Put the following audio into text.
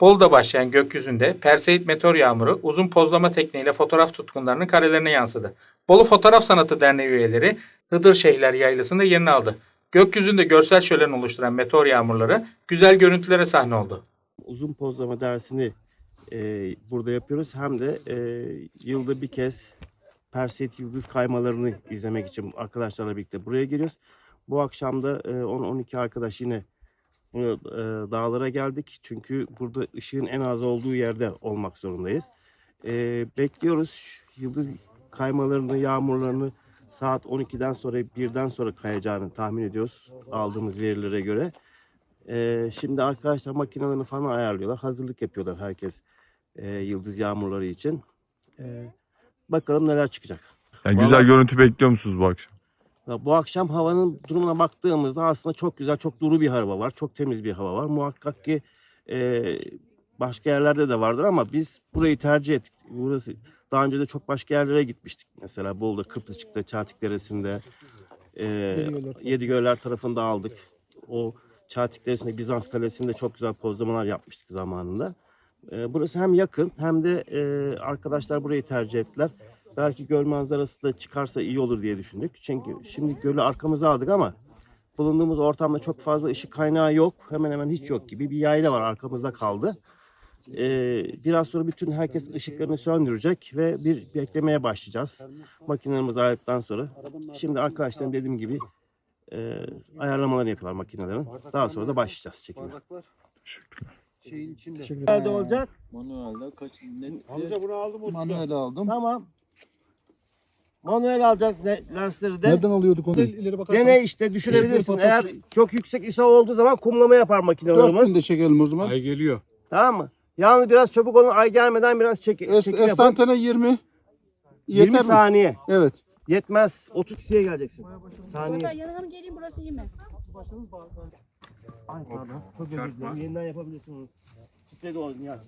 Bolu'da başlayan gökyüzünde Perseid meteor yağmuru uzun pozlama tekniğiyle fotoğraf tutkunlarının karelerine yansıdı. Bolu Fotoğraf Sanatı Derneği üyeleri Hıdır Şeyhler Yaylası'nda yerini aldı. Gökyüzünde görsel şölen oluşturan meteor yağmurları güzel görüntülere sahne oldu. uzun pozlama dersini e, burada yapıyoruz. Hem de e, yılda bir kez Perseid yıldız kaymalarını izlemek için arkadaşlarla birlikte buraya geliyoruz. Bu akşam da e, 10-12 arkadaş yine dağlara geldik. Çünkü burada ışığın en az olduğu yerde olmak zorundayız. E, bekliyoruz. Yıldız kaymalarını, yağmurlarını saat 12'den sonra, 1'den sonra kayacağını tahmin ediyoruz aldığımız verilere göre. Şimdi arkadaşlar makinelerini falan ayarlıyorlar. Hazırlık yapıyorlar herkes e, yıldız yağmurları için. Bakalım neler çıkacak. Yani Vallahi- güzel görüntü bekliyor musunuz bu akşam? Bu akşam havanın durumuna baktığımızda aslında çok güzel, çok duru bir hava var. Çok temiz bir hava var. Muhakkak ki e, başka yerlerde de vardır ama biz burayı tercih ettik. Burası daha önce de çok başka yerlere gitmiştik. Mesela Bolu'da, Kıbrısçık'ta, Çatik Deresi'nde, e, Yedigöller tarafında aldık. O Çatik Deresi'nde Bizans Kalesi'nde çok güzel pozlamalar yapmıştık zamanında. E, burası hem yakın hem de e, arkadaşlar burayı tercih ettiler. Belki göl manzarası da çıkarsa iyi olur diye düşündük. Çünkü şimdi gölü arkamıza aldık ama bulunduğumuz ortamda çok fazla ışık kaynağı yok. Hemen hemen hiç yok gibi bir yayla var arkamızda kaldı. Ee, biraz sonra bütün herkes ışıklarını söndürecek ve bir beklemeye başlayacağız. Makinelerimiz ayrıldıktan sonra. Şimdi arkadaşlarım dediğim gibi e, ayarlamalarını yapıyorlar makinelerin. Daha sonra da başlayacağız çekime. Teşekkürler. şeyin içinde. Nerede olacak? Manuelde kaç ne? Amca bunu aldım Manuel aldım. Tamam. Manuel alacak ne- lensleri de. Nereden alıyorduk onu? Dene işte düşürebilirsin. Işıkları Eğer çok yüksek ISO olduğu zaman kumlama yapar Dört makinelerimiz. bin de çekelim o zaman. Ay geliyor. Tamam mı? Yalnız biraz çabuk olun. Ay gelmeden biraz çek, Es, çekim yapın. estantane 20. 20 Yeter mi? saniye. Evet. Yetmez. 30 kişiye geleceksin. Saniye. Burada yanına mı geleyim burası iyi mi? Ay pardon. Çok özür dilerim. Yeniden yapabilirsin onu. Titredi o ya.